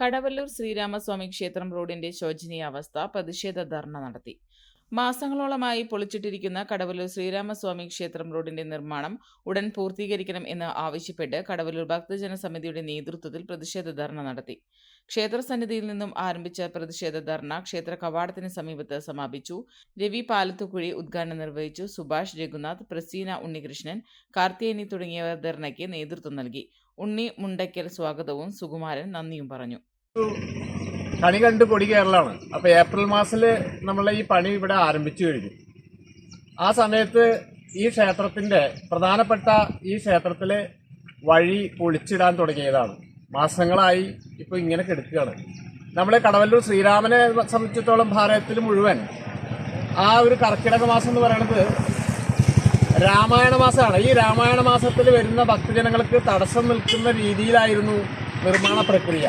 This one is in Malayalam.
കടവല്ലൂർ ശ്രീരാമസ്വാമി ക്ഷേത്രം റോഡിന്റെ ശോചനീയാവസ്ഥ പ്രതിഷേധ ധർണ നടത്തി. മാസങ്ങളോളമായി പൊളിച്ചിട്ടിരിക്കുന്ന കടവല്ലൂർ ശ്രീരാമസ്വാമി ക്ഷേത്രം റോഡിന്റെ നിർമ്മാണം ഉടൻ പൂർത്തീകരിക്കണം എന്ന് ആവശ്യപ്പെട്ട് കടവല്ലൂർ ഭക്തജന സമിതിയുടെ നേതൃത്വത്തിൽ പ്രതിഷേധ ധർണ നടത്തി. ക്ഷേത്ര സന്നിധിയിൽ നിന്നും ആരംഭിച്ച പ്രതിഷേധ ധർണ ക്ഷേത്ര കവാടത്തിന് സമീപത്ത് സമാപിച്ചു. രവി പാലത്തുകുഴി ഉദ്ഘാടനം നിർവഹിച്ചു സുഭാഷ് രഘുനാഥ് പ്രസീന ഉണ്ണികൃഷ്ണൻ കാർത്തിയേനി തുടങ്ങിയവർ ധർണയ്ക്ക് നേതൃത്വം നൽകി. ഉണ്ണി മുണ്ടയ്ക്കൽ സ്വാഗതവും സുകുമാരൻ നന്ദിയും പറഞ്ഞു. കണി കണ്ട് പൊടി കേരളമാണ്. അപ്പൊ ഏപ്രിൽ മാസത്തിൽ നമ്മൾ ഈ പണി ഇവിടെ ആരംഭിച്ചു കഴിഞ്ഞു. ആ സമയത്ത് ഈ ക്ഷേത്രത്തിന്റെ പ്രധാനപ്പെട്ട ഈ ക്ഷേത്രത്തിലെ വഴി പൊളിച്ചിടാൻ തുടങ്ങിയതാണ്. മാസങ്ങളായി ഇപ്പൊ ഇങ്ങനെ കിടക്കുകയാണ്. നമ്മളെ കടവല്ലൂർ ശ്രീരാമനെ സംബന്ധിച്ചിടത്തോളം ഭാരതത്തിൽ മുഴുവൻ ആ ഒരു കർക്കിടക മാസം എന്ന് പറയുന്നത് രാമായണ മാസമാണ്. ഈ രാമായണ മാസത്തിൽ വരുന്ന ഭക്തജനങ്ങൾക്ക് തടസ്സം നിൽക്കുന്ന രീതിയിലായിരുന്നു നിർമ്മാണ പ്രക്രിയ.